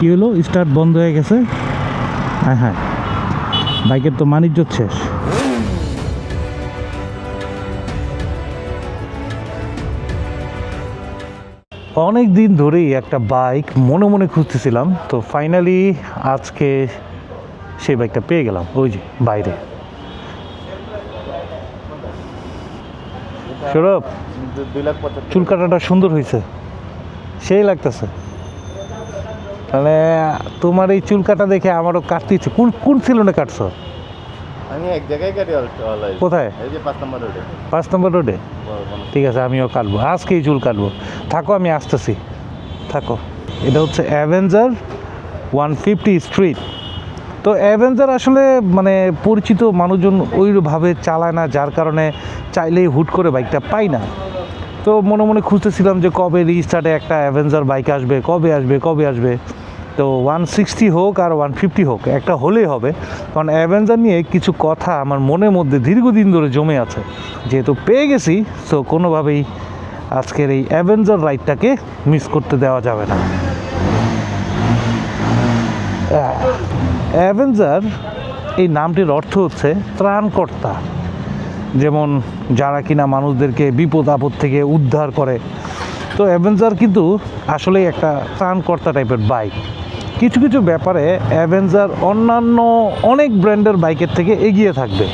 কি হলো? স্টার্ট বন্ধ হয়ে গেছে। হ্যাঁ হ্যাঁ। বাইকের তো মানিজ্য শেষ। অনেক দিন ধরেই একটা বাইক মনে মনে খুঁজতেছিলাম, তো ফাইনালি আজকে সেই বাইকটা পেয়ে গেলাম। ওই যে, বাইরে। সৌরভ, চুল কাটাটা সুন্দর হয়েছে। সেই লাগতেছে। মানে তোমার এই চুল কাটা দেখে আমারও কাটতে ইচ্ছে। কোন কোন সিলনে কাটছো? আমি এক জায়গায় কাটি কোথায়? এই যে পাঁচ নম্বর রোডে। পাঁচ নম্বর রোডে? ঠিক আছে আমিও কাটবো। আজকেই চুল কাটবো। থাকো আমি আসতেছি। থাকো। এটা হচ্ছে অ্যাভেঞ্জার ওয়ান ফিফটি স্ট্রিট তো অ্যাভেঞ্জার আসলে মানে পরিচিত মানুষজন ওইভাবে চালায় না যার কারণে চাইলেই হুট করে বাইকটা পাই না। তো মনে মনে খুঁজতেছিলাম যে কবে রিস্টার্টে একটা অ্যাভেঞ্জার বাইক আসবে, কবে আসবে কবে আসবে। তো ওয়ান সিক্সটি হোক আর ওয়ান ফিফটি হোক, একটা হলেই হবে। কারণ অ্যাভেঞ্জার নিয়ে কিছু কথা আমার মনের মধ্যে দীর্ঘদিন ধরে জমে আছে। যেহেতু পেয়ে গেছি সো কোনোভাবেই আজকের এই অ্যাভেঞ্জার রাইডটাকে মিস করতে দেওয়া যাবে না। অ্যাভেঞ্জার এই নামটির অর্থ হচ্ছে ত্রাণকর্তা। যেমন যারা কিনা মানুষদেরকে বিপদ আপদ থেকে উদ্ধার করে। তো অ্যাভেঞ্জার কিন্তু আসলেই একটা ত্রাণকর্তা টাইপের বাইক কিছু কিছু ব্যাপারে অ্যাভেঞ্জার অন্যান্য অনেক ব্র্যান্ডের বাইকের থেকে এগিয়ে থাকবে।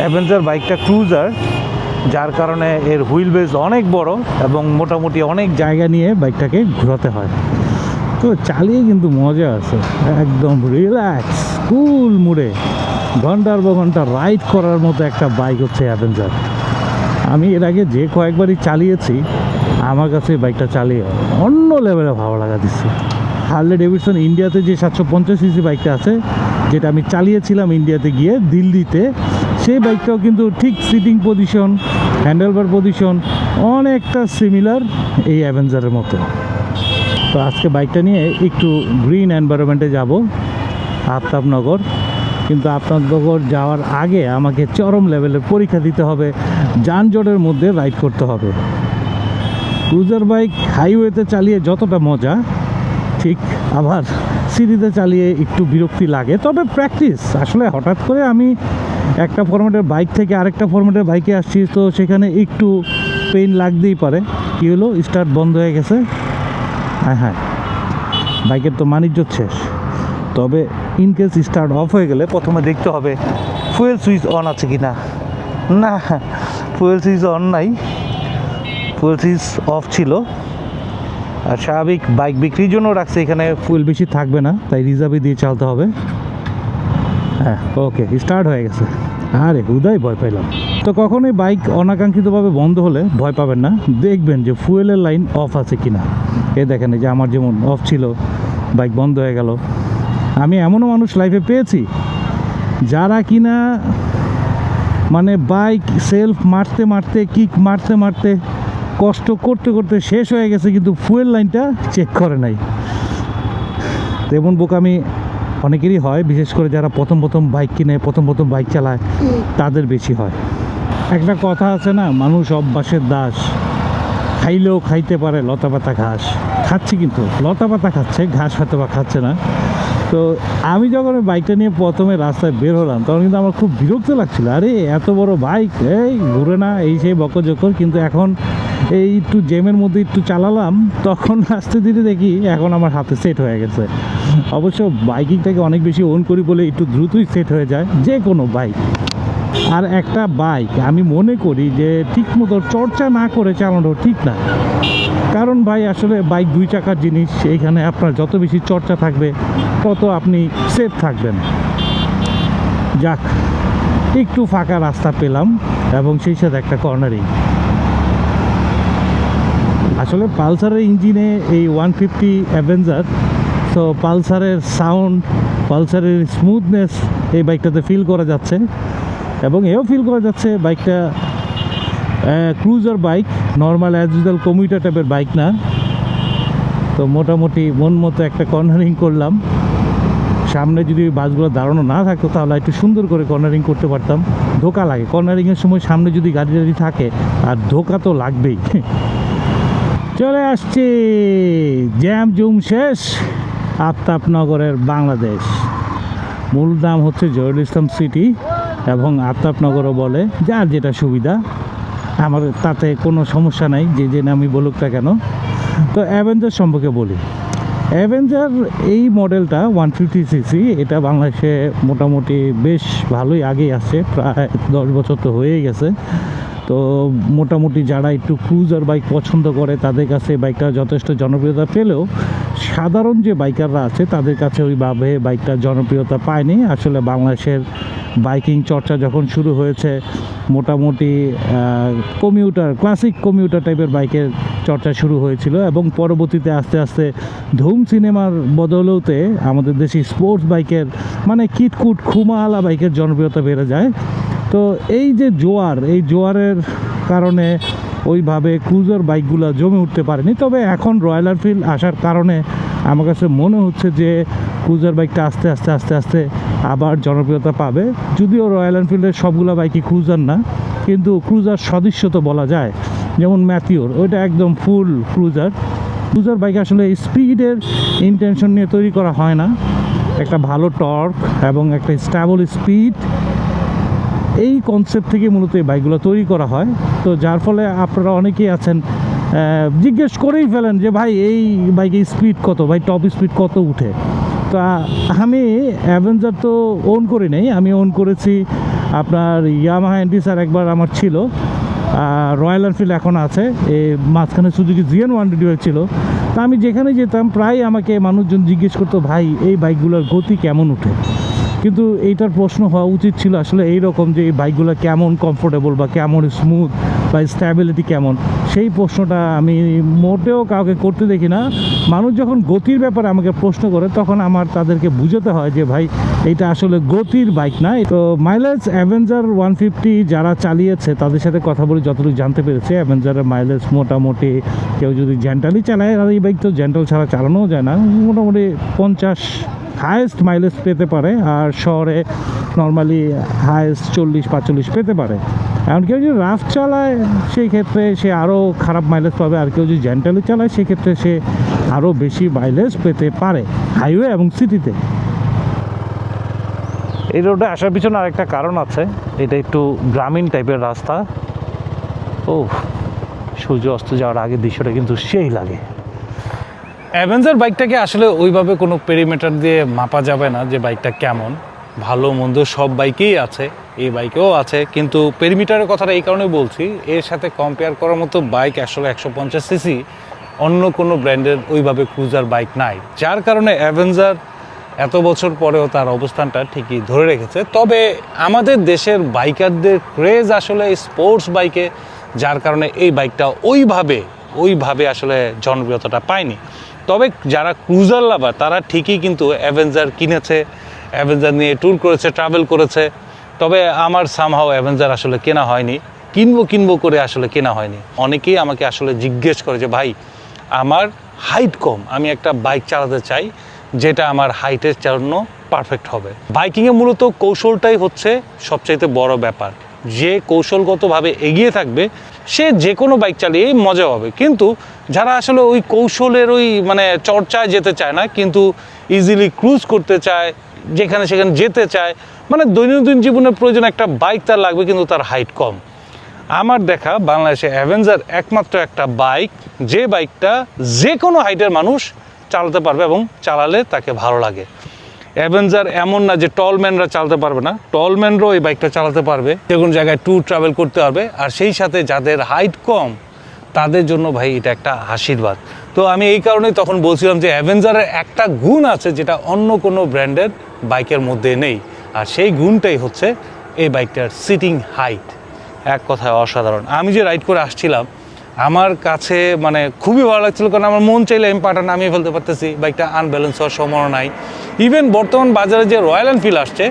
অ্যাভেঞ্জার বাইকটা ক্রুজার যার কারণে এর হুইল বেস অনেক বড় এবং মোটামুটি অনেক জায়গা নিয়ে বাইকটাকে ঘোরাতে হয়। তো চালিয়ে কিন্তু মজা আছে। একদম রিল্যাক্স কুল মুড়ে ঘণ্টার পর ঘণ্টা রাইড করার মতো একটা বাইক হচ্ছে অ্যাভেঞ্জার আমি এর আগে যে কয়েকবারই চালিয়েছি, আমার কাছে বাইকটা চালিয়ে অন্য লেভেলে ভালো লাগা দিচ্ছে। হার্লে ডেভিডসন ইন্ডিয়াতে যে সাতশো পঞ্চাশ সিসি বাইকটা আছে, যেটা আমি চালিয়েছিলাম ইন্ডিয়াতে গিয়ে দিল্লিতে, সেই বাইকটাও কিন্তু ঠিক সিটিং পজিশন হ্যান্ডেলবার পজিশন অনেকটা সিমিলার এই অ্যাভেঞ্জারের মতো। তো আজকে বাইকটা নিয়ে একটু গ্রিন এনভায়রনমেন্টে যাব, আফতাবনগর। কিন্তু আফতাবনগর যাওয়ার আগে আমাকে চরম লেভেলের পরীক্ষা দিতে হবে, যানজটের মধ্যে রাইড করতে হবে। ক্রুজার বাইক হাইওয়েতে চালিয়ে যতটা মজা, ঠিক আবার সিটিতে চালিয়ে একটু বিরক্তি লাগে। তবে প্র্যাকটিস আসলে হঠাৎ করে আমি একটা ফরম্যাটের বাইক থেকে আরেকটা ফরম্যাটের বাইকে আসছি, তো সেখানে একটু পেইন লাগতেই পারে। কী হলো? স্টার্ট বন্ধ হয়ে গেছে। হ্যাঁ হ্যাঁ। বাইকের তো মানিজ্য শেষ। তবে ইন কেস স্টার্ট অফ হয়ে গেলে প্রথমে দেখতে হবে ফুয়েল সুইচ অন আছে কি না না ফুয়েল সুইচ অন নাই। ফুয়েল সুইচ অফ ছিল। আর স্বাভাবিক বাইক বিক্রির জন্য রাখছে, এখানে ফুয়েল বেশি থাকবে না, তাই রিজার্ভে দিয়ে চালতে হবে। হ্যাঁ ওকে স্টার্ট হয়ে গেছে। আরে হুদাই ভয় পাইলাম। তো কখনোই বাইক অনাকাঙ্ক্ষিতভাবে বন্ধ হলে ভয় পাবেন না। দেখবেন যে ফুয়েলের লাইন অফ আছে কি না এ দেখেন যে আমার যেমন অফ ছিল, বাইক বন্ধ হয়ে গেল। আমি এমনও মানুষ লাইফে পেয়েছি, যারা কিনা মানে বাইক সেলফ মারতে মারতে কিক মারতে মারতে, কষ্ট করতে করতে শেষ হয়ে গেছে, কিন্তু ফুয়েল লাইনটা চেক করে নাই। তেমন বোকামি অনেকেরই হয়, বিশেষ করে যারা প্রথম প্রথম বাইক কিনে, প্রথম প্রথম বাইক চালায়, তাদের বেশি হয়। একটা কথা আছে না, মানুষ অভ্যাসের দাস। খাইলেও খাইতে পারে লতা পাতা ঘাস। খাচ্ছে কিন্তু, লতা পাতা খাচ্ছে, ঘাস হয়তো বা খাচ্ছে না। তো আমি যখন বাইকটা নিয়ে প্রথমে রাস্তায় বের হলাম, তখন কিন্তু আমার খুব বিরক্ত লাগছিল। আরে, এত বড় বাইক এই ঘুরে না, এই সেই বকর কিন্তু এখন এই একটু জেমের মধ্যে একটু চালালাম, তখন আস্তে ধীরে দেখি এখন আমার হাতে সেট হয়ে গেছে। অবশ্য বাইকিংটাকে অনেক বেশি ওন করি বলে একটু দ্রুতই সেট হয়ে যায়, যে কোনো বাইক আর একটা বাইক আমি মনে করি যে ঠিক মতো চর্চা না করে চালানো ঠিক না। কারণ ভাই, আসলে বাইক দুই চাকার জিনিস এইখানে আপনার যত বেশি চর্চা থাকবে, তত আপনি সেফ থাকবেন। যাক, একটু ফাঁকা রাস্তা পেলাম, এবং সেই সাথে একটা কর্নারিং আসলে পালসারের ইঞ্জিনে এই ওয়ান ফিফটি অ্যাভেঞ্জার, তো পালসারের সাউন্ড, পালসারের স্মুথনেস এই বাইকটাতে ফিল করা যাচ্ছে। এবং এও ফিল করা যাচ্ছে বাইকটা cruiser bike, normal as usual commuter টাইপের বাইক না। তো মোটামুটি মন মতো একটা কর্নারিং করলাম। সামনে যদি বাসগুলো দাঁড়ানো না থাকতো তাহলে একটু সুন্দর করে কর্নারিং করতে পারতাম। ধোকা লাগে। কর্নারিংয়ের সময় সামনে যদি গাড়ি টাড়ি থাকে, আর ধোকা তো লাগবেই। চলে আসছি। জ্যাম জুম শেষ, আফতাবনগরের বাংলাদেশ। মূল নাম হচ্ছে জহুরুল ইসলাম সিটি এবং আফতাবনগরও বলে, যার যেটা সুবিধা, আমার তাতে কোনো সমস্যা নাই, যে যে নামই বলুক না কেন। তো অ্যাভেঞ্জার সম্পর্কে বলি। অ্যাভেঞ্জার এই মডেলটা ওয়ান ফিফটি সিসি, এটা বাংলাদেশে মোটামুটি বেশ ভালোই আগেই আসছে প্রায় দশ বছর তো হয়েই গেছে। তো মোটামুটি যারা একটু ক্রুজার বাইক পছন্দ করে, তাদের কাছে বাইকটা যথেষ্ট জনপ্রিয়তা পেলেও সাধারণ যে বাইকাররা আছে, তাদের কাছে ওইভাবে বাইকটা জনপ্রিয়তা পায়নি। আসলে বাংলাদেশের বাইকিং চর্চা যখন শুরু হয়েছে, মোটামুটি কমিউটার ক্লাসিক কমিউটার টাইপের বাইকের চর্চা শুরু হয়েছিল এবং পরবর্তীতে আস্তে আস্তে ধুম সিনেমার বদলতে আমাদের দেশে স্পোর্টস বাইকের মানে কিটকুট, খুমালা বাইকের জনপ্রিয়তা বেড়ে যায়। তো এই যে জোয়ার, এই জোয়ারের কারণে ওইভাবে ক্রুজার বাইকগুলো জমে উঠতে পারেনি। তবে এখন রয়্যাল এনফিল্ড আসার কারণে আমার কাছে মনে হচ্ছে যে ক্রুজার বাইকটা আস্তে আস্তে আস্তে আস্তে আবার জনপ্রিয়তা পাবে। যদিও রয়্যাল এনফিল্ডের সবগুলো বাইকই ক্রুজার না, কিন্তু ক্রুজার সদৃশ্য তো বলা যায়। যেমন ম্যাথিওর ওইটা একদম ফুল ক্রুজার ক্রুজার বাইক আসলে স্পিডের ইন্টেনশন নিয়ে তৈরি করা হয় না। একটা ভালো টর্ক এবং একটা স্ট্যাবল স্পিড এই কনসেপ্ট থেকে মূলত এই বাইকগুলো তৈরি করা হয়। তো যার ফলে আপনারা অনেকেই আছেন জিজ্ঞেস করেই ফেলেন যে, ভাই, এই বাইকের স্পিড কত? ভাই টপ স্পিড কত উঠে? তো আমি অ্যাভেঞ্জার তো ওন করি নাই। আমি ওন করেছি আপনার ইয়ামাহা স্যার একবার আমার ছিল রয়্যাল এনফিল্ড এখন আছে। এই মাঝখানে সুজুকি জিএন ওয়ান ডিডি ছিল। তা আমি যেখানে যেতাম, প্রায় আমাকে মানুষজন জিজ্ঞেস করতো, ভাই, এই বাইকগুলোর গতি কেমন উঠে? কিন্তু এইটার প্রশ্ন হওয়া উচিত ছিল আসলে এই রকম যে এই বাইকগুলো কেমন কমফোর্টেবল বা কেমন স্মুথ বা স্ট্যাবিলিটি কেমন? সেই প্রশ্নটা আমি মোটেও কাউকে করতে দেখি না। মানুষ যখন গতির ব্যাপারে আমাকে প্রশ্ন করে, তখন আমার তাদেরকে বুঝাতে হয় যে, ভাই এটা আসলে গতির বাইক না। তো মাইলেজ অ্যাভেঞ্জার ওয়ান ফিফটি যারা চালিয়েছে, তাদের সাথে কথা বলে যতটুকু জানতে পেরেছে অ্যাভেঞ্জারের মাইলেজ মোটামুটি কেউ যদি জেন্টালি চালায়, আর এই বাইক তো জেন্টাল ছাড়া চালানোও যায় না। মোটামুটি পঞ্চাশ হায়েস্ট মাইলেজ পেতে পারে আর শহরে নর্মালি হায়েস্ট চল্লিশ, পাঁচচল্লিশ পেতে পারে। এমন কেউ যদি রাফ চালায়, সেই ক্ষেত্রে সে আরও খারাপ মাইলেজ পাবে। আর কেউ যদি জেন্টালি চালায় সেক্ষেত্রে সে আরও বেশি মাইলেজ পেতে পারে হাইওয়ে এবং সিটিতে এই রোডে আসার পিছনে আরেকটা কারণ আছে। এটা একটু গ্রামীণ টাইপের রাস্তা। ও সূর্য অস্ত যাওয়ার আগে দৃশ্যটা কিন্তু সেই লাগে। অ্যাভেঞ্জার বাইকটাকে আসলে ওইভাবে কোনো পেরিমিটার দিয়ে মাপা যাবে না যে বাইকটা কেমন। ভালো, মন্দ সব বাইকেই আছে, এই বাইকেও আছে। কিন্তু পেরিমিটারের কথাটা এই কারণে বলছি, এর সাথে কম্পেয়ার করার মতো বাইক আসলে একশো পঞ্চাশ সিসি অন্য কোনো ব্র্যান্ডের ওইভাবে ক্রুজার বাইক নাই। যার কারণে অ্যাভেঞ্জার এত বছর পরেও তার অবস্থানটা ঠিকই ধরে রেখেছে। তবে আমাদের দেশের বাইকারদের ক্রেজ আসলে স্পোর্টস বাইকে যার কারণে এই বাইকটা ওইভাবে ওইভাবে আসলে জনপ্রিয়তাটা পায়নি। তবে যারা ক্রুজার লাভার, তারা ঠিকই কিন্তু অ্যাভেঞ্জার কিনেছে অ্যাভেঞ্জার নিয়ে ট্যুর করেছে ট্রাভেল করেছে। তবে আমার সামহাও অ্যাভেঞ্জার আসলে কেনা হয়নি। কিনবো কিনবো করে আসলে কেনা হয়নি। অনেকেই আমাকে আসলে জিজ্ঞেস করে যে, ভাই, আমার হাইট কম, আমি একটা বাইক চালাতে চাই, যেটা আমার হাইটের জন্য পারফেক্ট হবে। বাইকিংয়ে মূলত কৌশলটাই হচ্ছে সবচাইতে বড় ব্যাপার। যে কৌশলগতভাবে এগিয়ে থাকবে সে যে কোনো বাইক চালিয়েই মজা হবে। কিন্তু যারা আসলে ওই কৌশলের ওই মানে চর্চায় যেতে চায় না, কিন্তু ইজিলি ক্রুজ করতে চায়, যেখানে সেখানে যেতে চায় মানে দৈনন্দিন জীবনের প্রয়োজন একটা বাইক তার লাগবে, কিন্তু তার হাইট কম। আমার দেখা বাংলাদেশে অ্যাভেঞ্জার একমাত্র একটা বাইক যে বাইকটা যে কোনো হাইটের মানুষ চালাতে পারবে এবং চালালে তাকে ভালো লাগে। অ্যাভেঞ্জার এমন না যে টলম্যানরা চালাতে পারবে না। টলম্যানরাও এই বাইকটা চালাতে পারবে, যে কোনো জায়গায় ট্যুর ট্রাভেল করতে পারবে। আর সেই সাথে যাদের হাইট কম, তাদের জন্য ভাই এটা একটা আশীর্বাদ। তো আমি এই কারণেই তখন বলছিলাম যে অ্যাভেঞ্জারের একটা গুণ আছে যেটা অন্য কোনো ব্র্যান্ডের বাইকের মধ্যে নেই। আর সেই গুণটাই হচ্ছে এই বাইকটার সিটিং হাইট এক কথায় অসাধারণ। আমি যে রাইড করে আসছিলাম আমার কাছে মানে খুবই ভালো লাগছিল কারণ আমার মন চাইলে আমি পাটা নামিয়ে ফেলতে পারতেছি, বাইকটা আনব্যালেন্স হওয়ার সম্ভাবনা নাই। ইভেন বর্তমান বাজারে যে রয়্যাল এনফিল্ড আসছে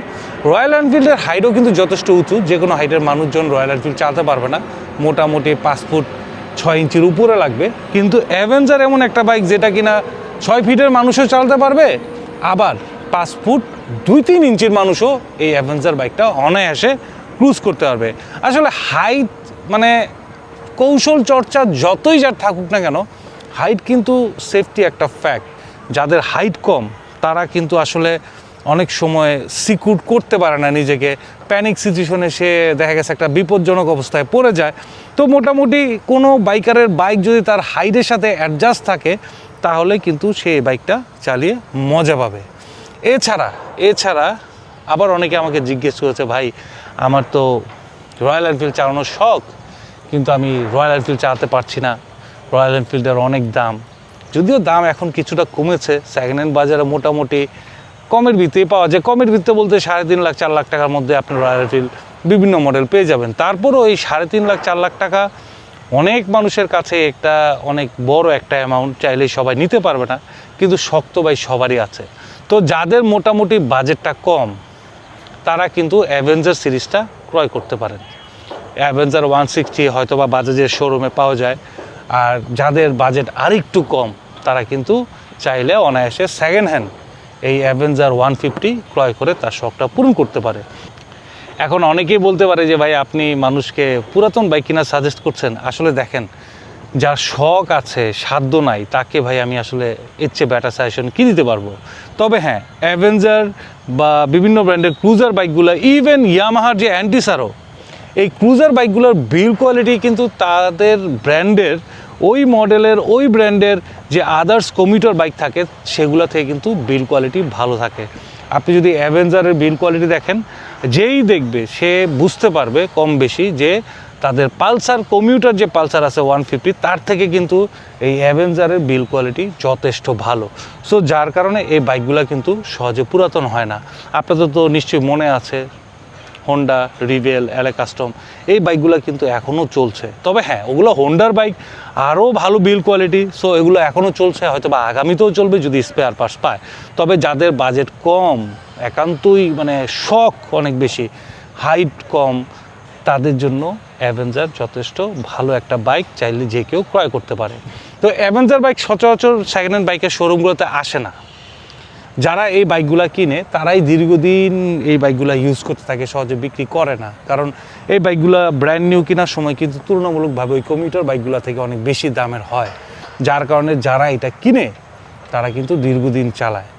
রয়্যাল এনফিল্ডের হাইটও কিন্তু যথেষ্ট উঁচু, যে কোনো হাইটের মানুষজন রয়্যাল এনফিল্ড চালাতে পারবে না। মোটামুটি পাঁচ ফুট ছয় ইঞ্চির উপরে লাগবে। কিন্তু অ্যাভেঞ্জার এমন একটা বাইক যেটা কিনা ছয় ফিটের মানুষও চালাতে পারবে, আবার পাঁচ ফুট দুই তিন ইঞ্চির মানুষও এই অ্যাভেঞ্জার বাইকটা অনায়াসে ক্রুজ করতে পারবে। আসলে হাইট মানে কৌশল চর্চা যতই যার থাকুক না কেন হাইট কিন্তু সেফটি একটা ফ্যাক্ট যাদের হাইট কম, তারা কিন্তু আসলে অনেক সময় সিকিউর করতে পারে না নিজেকে। প্যানিক সিচুয়েশনে সে দেখা গেছে একটা বিপজ্জনক অবস্থায় পড়ে যায়। তো মোটামুটি কোনো বাইকারের বাইক যদি তার হাইটের সাথে অ্যাডজাস্ট থাকে, তাহলে কিন্তু সে বাইকটা চালিয়ে মজা পাবে। এছাড়া এছাড়া আবার অনেকে আমাকে জিজ্ঞেস করেছে, ভাই, আমার তো রয়্যাল এনফিল্ড চালানোর শখ। কিন্তু আমি রয়্যাল এনফিল্ড চালাতে পারছি না। রয়্যাল এনফিল্ডের অনেক দাম। যদিও দাম এখন কিছুটা কমেছে সেকেন্ড হ্যান্ড বাজারে মোটামুটি কমের ভিত্তিতে পাওয়া যায়। কমের ভিত্তিতে বলতে সাড়ে তিন লাখ, চার লাখ টাকার মধ্যে আপনি রয়্যাল এনফিল্ড বিভিন্ন মডেল পেয়ে যাবেন। তারপরও এই সাড়ে তিন লাখ, চার লাখ টাকা অনেক মানুষের কাছে একটা অনেক বড় একটা অ্যামাউন্ট চাইলে সবাই নিতে পারবে না, কিন্তু শক্ত ভাই সবারই আছে। তো যাদের মোটামুটি বাজেটটা কম, তারা কিন্তু অ্যাভেঞ্জার সিরিজটা ক্রয় করতে পারেন। অ্যাভেঞ্জার ওয়ান সিক্সটি হয়তো বা বাজাজের শোরুমে পাওয়া যায়। আর যাদের বাজেট আরেকটু কম, তারা কিন্তু চাইলে অনায়াসে সেকেন্ড হ্যান্ড এই অ্যাভেঞ্জার ওয়ান ফিফটি ক্রয় করে তার শখটা পূরণ করতে পারে। এখন অনেকেই বলতে পারে যে, ভাই, আপনি মানুষকে পুরাতন বাইক কিনা সাজেস্ট করছেন। আসলে দেখেন, যার শখ আছে, সাধ্য নাই, তাকে ভাই আমি আসলে চেয়ে ব্যাটার সাজেশন কী দিতে পারব? তবে হ্যাঁ অ্যাভেঞ্জার বা বিভিন্ন ব্র্যান্ডের ক্রুজার বাইকগুলো ইভেন ইয়ামাহার যে অ্যান্টিসারো এই ক্রুজার বাইকগুলোর বিল্ড কোয়ালিটি কিন্তু তাদের ব্র্যান্ডের ওই মডেলের ওই ব্র্যান্ডের যে আদার্স কমিউটার বাইক থাকে, সেগুলো থেকে কিন্তু বিল্ড কোয়ালিটি ভালো থাকে। আপনি যদি অ্যাভেঞ্জারের বিল্ড কোয়ালিটি দেখেন, যেই দেখবে, সে বুঝতে পারবে কম বেশি যে তাদের পালসার কমিউটার যে পালসার আছে ওয়ান ফিফটি তার থেকে কিন্তু এই অ্যাভেঞ্জারের বিল কোয়ালিটি যথেষ্ট ভালো। সো যার কারণে এই বাইকগুলো কিন্তু সহজে পুরাতন হয় না। আপনাদের তো নিশ্চয়ই মনে আছে হোন্ডা রিভেল অ্যালে কাস্টম এই বাইকগুলো কিন্তু এখনও চলছে। তবে হ্যাঁ ওগুলো হোন্ডার বাইক আরও ভালো বিল কোয়ালিটি সো এগুলো এখনও চলছে, হয়তো বা আগামীতেও চলবে যদি স্পেয়ার পাস পায়। তবে যাদের বাজেট কম, একান্তই মানে শখ অনেক বেশি হাইট কম, তাদের জন্য অ্যাভেঞ্জার যথেষ্ট ভালো একটা বাইক চাইলে যে কেউ ক্রয় করতে পারে। তো অ্যাভেঞ্জার বাইক সচরাচর সেকেন্ড হ্যান্ড বাইকের শোরুমগুলোতে আসে না। যারা এই বাইকগুলা কিনে, তারাই দীর্ঘদিন এই বাইকগুলা ইউজ করতে থাকে, সহজে বিক্রি করে না। কারণ এই বাইকগুলা ব্র্যান্ড নিউ কেনার সময় কিন্তু তুলনামূলকভাবে ওই কমিউটার বাইকগুলা থেকে অনেক বেশি দামের হয়। যার কারণে যারা এটা কিনে, তারা কিন্তু দীর্ঘদিন চালায়।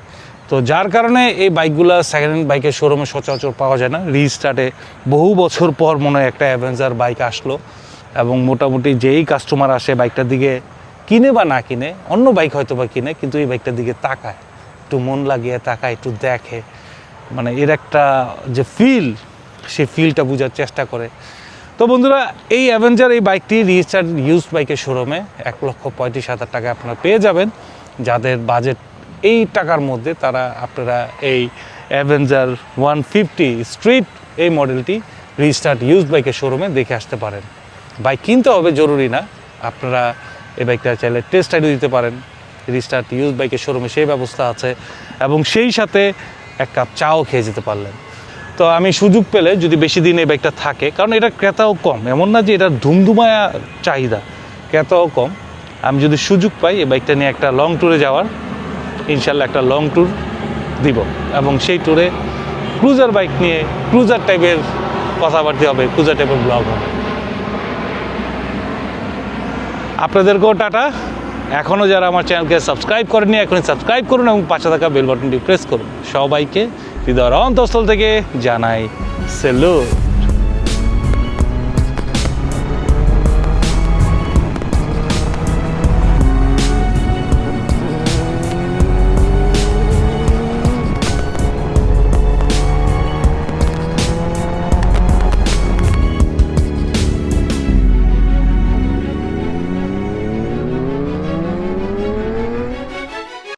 তো যার কারণে এই বাইকগুলা সেকেন্ড হ্যান্ড বাইকের শোরুমে সচরাচর পাওয়া যায় না। রিস্টার্টে বহু বছর পর মনে হয় একটা অ্যাভেঞ্জার বাইক আসলো এবং মোটামুটি যেই কাস্টমার আসে বাইকটার দিকে কিনে বা না কিনে, অন্য বাইক হয়তো বা কিনে, কিন্তু এই বাইকটার দিকে তাকায়। একটু মন লাগিয়ে তাকায়, একটু দেখে। মানে এর একটা যে ফিল সে ফিলটা বোঝার চেষ্টা করে। তো বন্ধুরা, এই অ্যাভেঞ্জার এই বাইকটি রিচার্জ ইউজ বাইকের শোরুমে এক লক্ষ পঁয়ত্রিশ হাজার টাকা আপনারা পেয়ে যাবেন। যাদের বাজেট এই টাকার মধ্যে তারা আপনারা এই অ্যাভেঞ্জার ওয়ান ফিফটি স্ট্রিট এই মডেলটি রিস্টার্ট ইউজ বাইকের শোরুমে দেখে আসতে পারেন। বাইক কিনতে হবে, জরুরি না। আপনারা এই বাইকটা চাইলে টেস্ট রাইডও দিতে পারেন। রিস্টার্ট ইউজ বাইকের শোরুমে সেই ব্যবস্থা আছে এবং সেই সাথে এক কাপ চাও খেয়ে যেতে পারলেন। তো আমি সুযোগ পেলে যদি বেশি দিন এই বাইকটা থাকে, কারণ এটা ক্রেতাও কম। এমন না যে এটার ধুমধুমায়া চাহিদা, ক্রেতাও কম। আমি যদি সুযোগ পাই, এই বাইকটা নিয়ে একটা লং ট্যুরে যাওয়ার, ইনশাল্লাহ একটা লং ট্যুর দিব। এবং সেই ট্যুরে ক্রুজার বাইক নিয়ে ক্রুজার টাইপের কথাবার্তা হবে ক্রুজার টাইপের ব্লগ হবে। আপনাদেরকেও টাটা। এখনও যারা আমার চ্যানেলকে সাবস্ক্রাইব করেনি এখনই সাবস্ক্রাইব করুন এবং পাশে থাকা বেল বাটনটি প্রেস করুন। সবাইকে হৃদয়ের অন্তঃস্থল থেকে জানাই সেলুট।